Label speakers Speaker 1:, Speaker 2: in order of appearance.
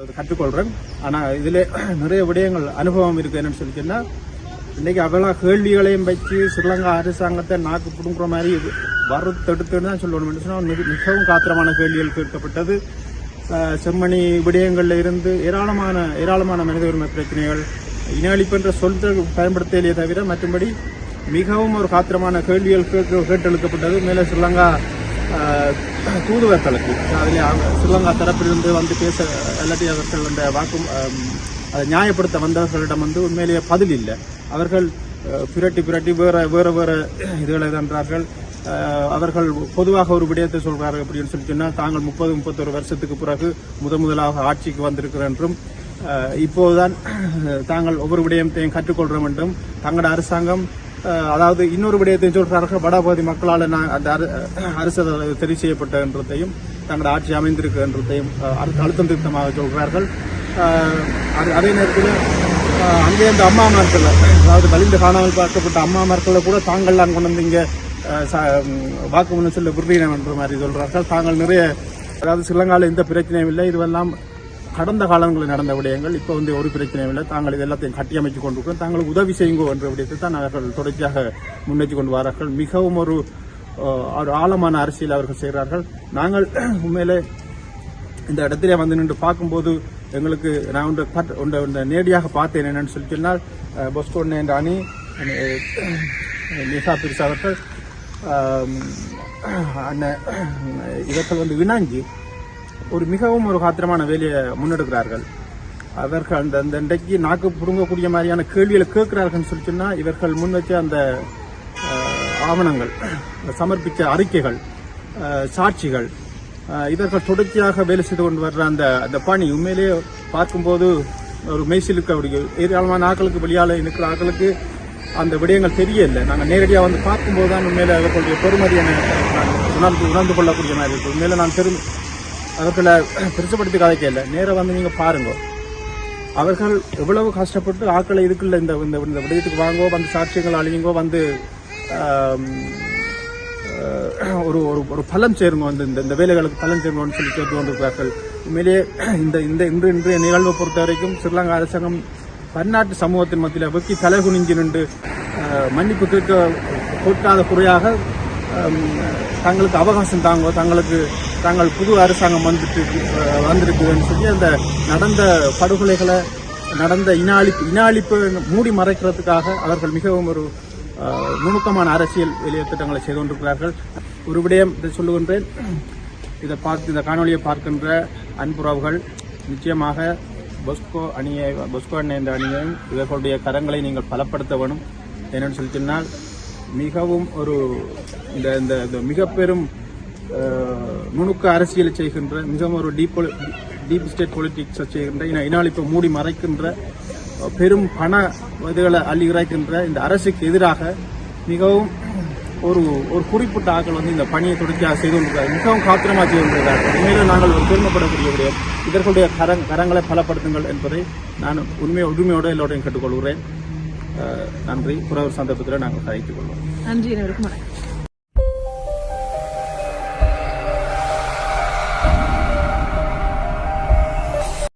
Speaker 1: கற்றுக்கொள்கிறேன் ஆனால் இதில் நிறைய விடயங்கள் அனுபவம் இருக்குது என்னன்னு சொல்லி இன்றைக்கி இன்னைக்கு அவ்வளோ கேள்விகளையும் வச்சு ஸ்ரீலங்கா அரசாங்கத்தை நாக்கு பிடுங்குற மாதிரி வறுத்தெடுத்துன்னு தான் சொல்லணும். சொன்னால் மிக- மிகவும் காத்திரமான கேள்விகள் கேட்கப்பட்டது. செம்மணி விடயங்களில் இருந்து ஏராளமான ஏராளமான மனித உரிமை பிரச்சனைகள் இனஅழிப்பு சொல் பயன்படுத்தலையே தவிர மற்றபடி மிகவும் ஒரு காத்திரமான கேள்விகள் கேட்டு கேட்டெழுக்கப்பட்டது. மேலே ஸ்ரீலங்கா தூதுவர்களுக்கு அதில் ஸ்ரீலங்கா தரப்பிலிருந்து வந்து பேச இல்லாட்டி அவர்கள் வாக்கு அதை நியாயப்படுத்த வந்தவர்களிடம் வந்து உண்மையிலேயே பதில் இல்லை. அவர்கள் புரட்டி பிரட்டி பிரட்டி வேறு வேறு இதுகளை தன்றார்கள். அவர்கள் பொதுவாக ஒரு விடயத்தை சொல்கிறார்கள் அப்படின்னு சொல்லி சொன்னால் தாங்கள் முப்பது முப்பத்தொரு வருஷத்துக்கு பிறகு முதன் முதலாக ஆட்சிக்கு வந்திருக்கிறோம் என்றும் இப்போதுதான் தாங்கள் ஒவ்வொரு விடயத்தையும் கற்றுக்கொள்கிறோம் என்றும் தங்களோட அரசாங்கம் அதாவது இன்னொரு விடயத்தையும் சொல்றார்கள் வடபகுதி மக்களால் நான் அந்த அரசு தெரிவு செய்யப்பட்டன்றதையும் தங்களோட ஆட்சி அமைந்திருக்கு என்றதையும் அழுத்தம் திருத்தமாக சொல்கிறார்கள். அது- அதே நேரத்தில் அங்கே அந்த அம்மா மார்கள் அதாவது வலிந்து காணாமல் பார்க்கப்பட்ட அம்மா மரத்தில் கூட தாங்கள்லாம் கொண்டு வந்து இங்கே வாக்குமூலம் சொல்ல விரும்பினம் என்ற மாதிரி சொல்கிறார்கள். தாங்கள் நிறைய அதாவது சிலங்கால எந்த பிரச்சனையும் இல்லை. இதுவெல்லாம் கடந்த காலங்களில் நடந்த விடயங்கள் இப்போ வந்து ஒரு பிரச்சனையும் இல்லை. தாங்கள் இது எல்லாத்தையும் கட்டியமைச்சு கொண்டிருக்கிறோம். தாங்களுக்கு உதவி செய்யுங்கோ என்ற விடயத்தை தான் அவர்கள் தொடர்ச்சியாக முன்னெச்சு கொண்டு வரார்கள். மிகவும் ஒரு ஒரு ஆழமான அரசியல் அவர்கள் செய்கிறார்கள். நாங்கள் உண்மையிலே இந்த இடத்துல வந்து நின்று பார்க்கும்போது எங்களுக்கு நான் ஒன்று பட்- ஒன்று ஒன்று நேரடியாக பார்த்தேன் என்னென்னு சொல்லி சொன்னால் அஹ், பொஸ்கோன் என்ற அணி நிசா பிரிசா அவர்கள் அண்ணன் இவர்கள் வந்து வினாஞ்சி ஒரு மிகவும் ஒரு காத்திரமான வேலையை முன்னெடுக்கிறார்கள். அவர்கள் அந்த அந்த இன்றைக்கு நாக்கு புடுங்கக்கூடிய மாதிரியான கேள்விகளை கேட்கிறார்கள்னு சொல்லி சொன்னால் இவர்கள் முன் வச்ச அந்த ஆவணங்கள் சமர்ப்பித்த அறிக்கைகள் சாட்சிகள் இவர்கள் தொடர்ச்சியாக வேலை செய்து கொண்டு வர்ற அந்த அந்த பணி உண்மையிலேயே பார்க்கும்போது ஒரு மெய்சிலுக்கு அப்படி ஏராளமான ஆக்களுக்கு வெளியால் இருக்கிற ஆக்களுக்கு அந்த விடயங்கள் தெரியல நாங்கள் நேரடியாக வந்து பார்க்கும்போது தான் உண்மையில அவர்களுடைய பெருமதியை உணர்ந்து உணர்ந்து கொள்ளக்கூடிய மாதிரி இருக்குது உண்மையில நான் பெரும் அவர்களை பெருசுப்படுத்தி கதைக்கல நேராக வந்து நீங்கள் பாருங்க. அவர்கள் எவ்வளவு கஷ்டப்பட்டு ஆக்களை இதுக்குள்ள இந்த இந்த இந்த விடயத்துக்கு வாங்கோ வந்து சாட்சியங்கள் அழியுங்கோ வந்து ஒரு ஒரு ஒரு பலன் சேருங்க வந்து இந்த இந்த வேலைகளுக்கு பலன் சேருங்கன்னு சொல்லி கேட்டு கொண்டிருக்கிறார்கள் உண்மையிலேயே இந்த இந்த இன்று இன்றைய நிகழ்வை பொறுத்த வரைக்கும் ஸ்ரீலங்கா அரசாங்கம் பன்னாட்டு சமூகத்தின் மத்தியில் வெக்கி தலைகுனிஞ்சு நின்று மன்னிப்பு கேட்க கேட்காத குறையாக தங்களுக்கு அவகாசம் தாங்கோ தங்களுக்கு தாங்கள் புது அரசாங்கம் வந்துட்டு வந்திருக்குதுன்னு சொல்லி அந்த நடந்த படுகொலைகளை நடந்த இனாளிப்பு இனாளிப்பு மூடி மறைக்கிறதுக்காக அவர்கள் மிகவும் ஒரு நுணுக்கமான அரசியல் வெளியே திட்டங்களை செய்து கொண்டிருக்கிறார்கள். ஒரு விடயம் இதை சொல்லுகின்றேன். இதை பார்த்து இந்த காணொலியை பார்க்கின்ற அன்புறவுகள் நிச்சயமாக பொஸ்கோ அணியை பொஸ்கோ அணி என்ற அணியையும் இவர்களுடைய கரங்களை நீங்கள் பலப்படுத்த வேணும். என்னென்னு சொல்லி சொன்னால் மிகவும் ஒரு இந்த இந்த இந்த மிக பெரும் நுணுக்க அரசியலை செய்கின்ற மிகவும் ஒரு டீப் டீப் ஸ்டேட் பொலிட்டிக்ஸை செய்கின்ற இன இனாளிப்பை மூடி மறைக்கின்ற பெரும் பண இதுகளை அள்ளி இறைக்கின்ற இந்த அரசுக்கு எதிராக மிகவும் ஒரு ஒரு குறிப்பிட்ட ஆட்கள் வந்து இந்த பணியை தொடர்ச்சியாக செய்து கொண்டிருக்கிறார் மிகவும் காத்திரமாக செய்து கொண்டிருக்கிறார் உண்மையிலும் நாங்கள் ஒரு பெருமைப்படக்கூடிய விடயம் இவர்களுடைய கரங் கரங்களை பலப்படுத்துங்கள் என்பதை நான் உண்மை உரிமையோடு எல்லோரையும் கேட்டுக்கொள்கிறேன். நன்றி. புறவர் சந்தர்ப்பத்தில் நாங்கள் கதைத்துக் கொள்வோம்.
Speaker 2: நன்றி. அனைவருக்கும் வணக்கம்.